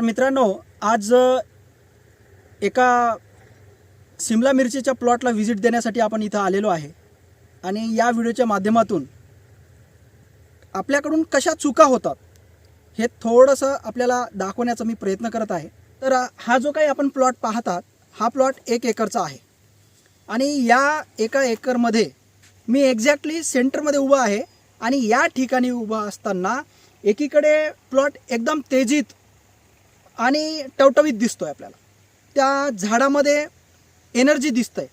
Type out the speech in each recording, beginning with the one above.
तर मित्रांनो आज एका सिमला मिरचीच्या प्लॉटला व्हिजिट देण्यासाठी आपण इथं आलेलो आहे. आणि या व्हिडिओच्या माध्यमातून आपल्याकडून कशा चुका होतात हे थोडंसं आपल्याला दाखवण्याचा मी प्रयत्न करत आहे. तर हा जो काही आपण प्लॉट पाहतात हा प्लॉट एक एकरचा आहे. आणि या एका एकरमध्ये मी एक्झॅक्टली सेंटरमध्ये उभा आहे आणि या ठिकाणी उभा असताना एकीकडे प्लॉट एकदम तेजीत आणि टवटवीत दिसतो आहे आपल्याला. त्या झाडामध्ये एनर्जी दिसतंय.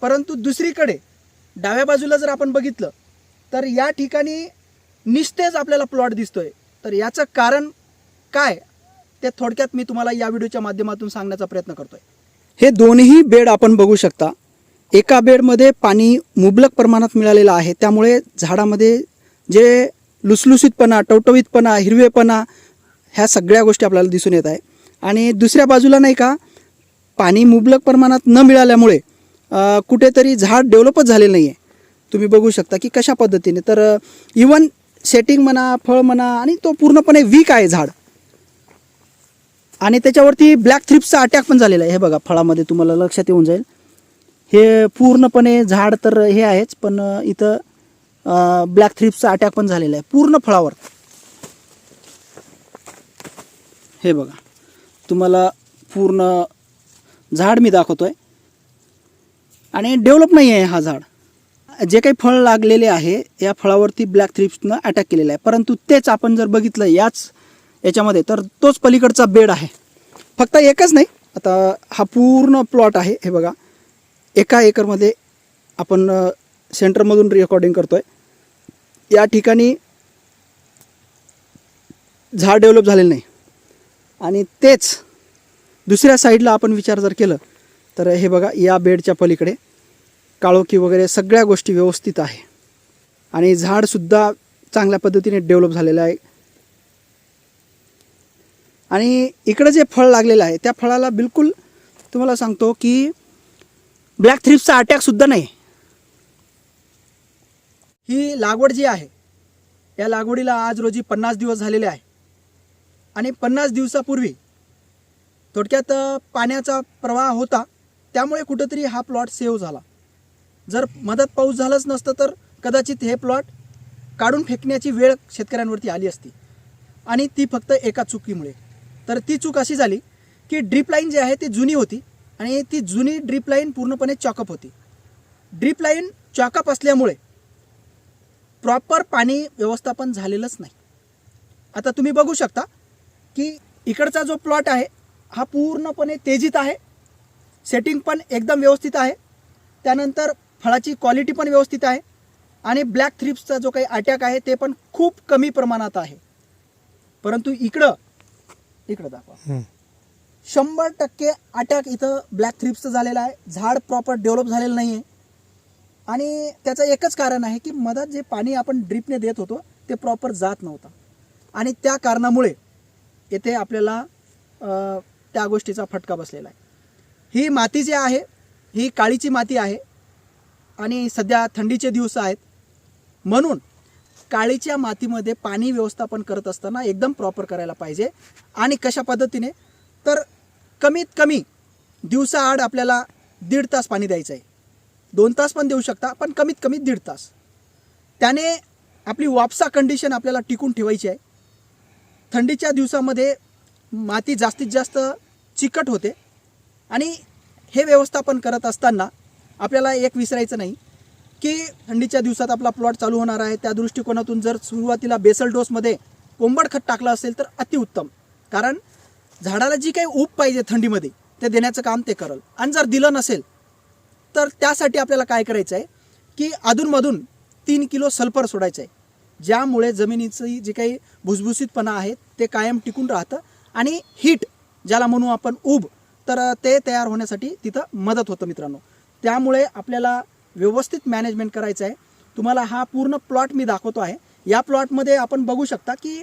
परंतु दुसरीकडे डाव्या बाजूला जर आपण बघितलं तर या ठिकाणी निस्तेज आपल्याला प्लॉट दिसतोय. तर याचं कारण काय? ते थोडक्यात मी तुम्हाला या व्हिडिओच्या माध्यमातून सांगण्याचा प्रयत्न करतोय. हे दोन्ही बेड आपण बघू शकता. एका बेडमध्ये पाणी मुबलक प्रमाणात मिळालेलं आहे. त्यामुळे झाडामध्ये जे लुसलुसीतपणा टवटवीतपणा हिरवेपणा ह्या सगळ्या गोष्टी आपल्याला दिसून येत आहे. आणि दुसऱ्या बाजूला नाही का पाणी मुबलक प्रमाणात न मिळाल्यामुळे कुठेतरी झाड डेव्हलपच झालेलं नाही आहे तुम्ही बघू शकता की कशा पद्धतीने. तर इवन सेटिंग म्हणा फळ म्हणा आणि तो पूर्णपणे वीक आहे झाड. आणि त्याच्यावरती ब्लॅक थ्रिप्सचा अटॅक पण झालेला आहे. हे बघा फळामध्ये तुम्हाला लक्षात येऊन जाईल. हे पूर्णपणे झाड तर हे आहेच पण इथं ब्लॅक थ्रिप्सचा अटॅक पण झालेला आहे. पूर्ण फळावर. हे बघा. तुम्हाला पूर्ण झाड मी दाखवतो आहे आणि डेव्हलप नाही आहे हा झाड. जे काही फळ लागलेले आहे या फळावरती ब्लॅक थ्रिप्सनं अटॅक केलेला आहे. परंतु तेच आपण जर बघितलं याच याच्यामध्ये तर तोच पलीकडचा बेड आहे. फक्त एकच नाही आता हा पूर्ण प्लॉट आहे हे बघा. एका एकरमध्ये आपण सेंटरमधून रेकॉर्डिंग आहे या ठिकाणी झाड डेव्हलप झालेलं नाही. आणि तेच दुसऱ्या साईडला आपण विचार जर केलं तर हे बघा या बेडच्या पलीकडे काळोखी वगैरे सगळ्या गोष्टी व्यवस्थित आहे. आणि झाडसुद्धा चांगल्या पद्धतीने डेव्हलप झालेलं आहे. आणि इकडं जे फळ लागलेलं आहे त्या फळाला बिलकुल तुम्हाला सांगतो की ब्लॅक थ्रिप्सचा अटॅकसुद्धा नाही. ही लागवड जी आहे या लागवडीला आज रोजी पन्नास दिवस झालेले आहे. आणि पन्नास दिवसापूर्वी थोडक्यात पाण्याचा प्रवाह होता त्यामुळे कुठंतरी हा प्लॉट सेव्ह झाला. जर मदत पाऊस झालाच नसतं तर कदाचित हे प्लॉट काढून फेकण्याची वेळ शेतकऱ्यांवरती आली असती. आणि ती फक्त एका चुकीमुळे. तर ती चूक अशी झाली की ड्रीप लाईन जी आहे ती जुनी होती आणि ती जुनी ड्रीप लाईन पूर्णपणे चॉकअप होती. ड्रीप लाईन चॉकअप असल्यामुळे प्रॉपर पाणी व्यवस्थापन झालेलंच नाही. आता तुम्ही बघू शकता की इकडचा जो प्लॉट आहे हा पूर्णपणे तेजीत आहे. सेटिंग पण एकदम व्यवस्थित आहे. त्यानंतर फळाची क्वालिटी पण व्यवस्थित आहे. आणि ब्लॅक थ्रिप्सचा जो काही अटॅक आहे ते पण खूप कमी प्रमाणात आहे. परंतु इकडं इकडं दाखवा. शंभर टक्के अटॅक इथं ब्लॅक थ्रिप्सचं झालेलं आहे. झाड प्रॉपर डेव्हलप झालेलं नाही आहे आणि त्याचं एकच कारण आहे की मधात जे पाणी आपण ड्रिपने देत होतो ते प्रॉपर जात नव्हतं. आणि त्या कारणामुळे येथे आपल्याला त्या गोष्टीचा फटका बसलेला आहे. ही माती जी आहे ही काळीची माती आहे आणि सध्या थंडीचे दिवस आहेत. म्हणून काळीच्या मातीमध्ये पाणी व्यवस्थापन करत असताना एकदम प्रॉपर करायला पाहिजे. आणि कशा पद्धतीने? तर कमीत कमी दिवसाआड आपल्याला दीड तास पाणी द्यायचं आहे. दोन तास पण देऊ शकता पण कमीत कमी दीड तास. त्याने आपली वापसा कंडिशन आपल्याला टिकून ठेवायची आहे. थंडीच्या दिवसामध्ये माती जास्तीत जास्त चिकट होते. आणि हे व्यवस्थापन करत असताना आपल्याला एक विसरायचं नाही की थंडीच्या दिवसात आपला प्लॉट चालू होणार आहे. त्या दृष्टिकोनातून जर सुरुवातीला बेसल डोसमध्ये कोंबड खत टाकलं असेल तर अतिउत्तम. कारण झाडाला जी काही ऊब पाहिजे थंडीमध्ये ते देण्याचं काम ते करल. आणि जर दिलं नसेल तर त्यासाठी आपल्याला काय करायचं आहे की अधूनमधून तीन किलो सल्फर सोडायचं आहे. ज्यामुळे जमिनीची जी काही भुसभुसीतपणा आहे ते कायम टिकून राहतं. आणि हीट ज्याला म्हणू आपण ऊब तर ते तयार होण्यासाठी तिथं मदत होतं मित्रांनो. त्यामुळे आपल्याला व्यवस्थित मॅनेजमेंट करायचं आहे. तुम्हाला हा पूर्ण प्लॉट मी दाखवतो आहे. या प्लॉटमध्ये आपण बघू शकता की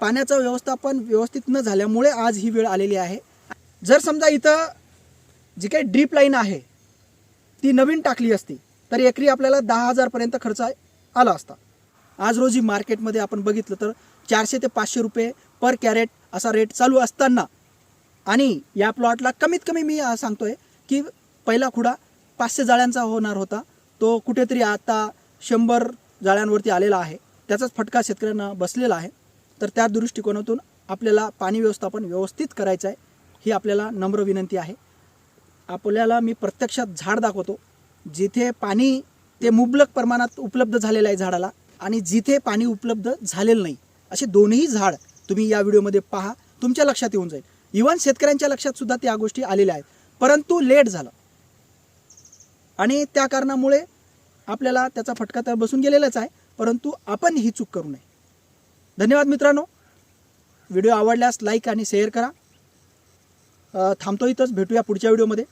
पाण्याचं व्यवस्थापन व्यवस्थित न झाल्यामुळे आज ही वेळ आलेली आहे. जर समजा इथं जी काही ड्रीप लाईन आहे ती नवीन टाकली असती तर एकरी आपल्याला दहा हजारपर्यंत खर्च आला असता. आज रोजी मार्केटमध्ये आपण बघितलं तर चारशे ते पाचशे रुपये पर कॅरेट असा रेट चालू असताना. आणि या प्लॉटला कमीत कमी मी सांगतोय की पहिला खुडा पाचशे जाळ्यांचा होणार होता. तो कुठेतरी आता शंभर जाळ्यांवरती आलेला आहे. त्याचाच फटका शेतकऱ्यांना बसलेला आहे. तर त्या दृष्टिकोनातून आपल्याला पाणी व्यवस्थापन व्यवस्थित करायचं आहे ही आपल्याला नम्र विनंती आहे. आपल्याला मी प्रत्यक्षात झाड दाखवतो. जिथे पाणी ते मुबलक प्रमाणात उपलब्ध झालेलं आहे झाडाला आणि जिथे पाणी उपलब्ध झालेलं नाही असे दोन्ही झाड तुम्ही या व्हिडिओमध्ये पहा तुमच्या लक्षात येऊन जाईल. इव्हन शेतकऱ्यांच्या लक्षात सुद्धा त्या गोष्टी आलेल्या आहेत. परंतु लेट झालं. आणि त्या कारणामुळे आपल्याला त्याचा फटका तर बसून गेलेलाच आहे परंतु आपण ही चूक करू नये. धन्यवाद मित्रांनो. व्हिडिओ आवडल्यास लाईक आणि शेअर करा. थांबतो इथंच. भेटूया पुढच्या व्हिडिओमध्ये.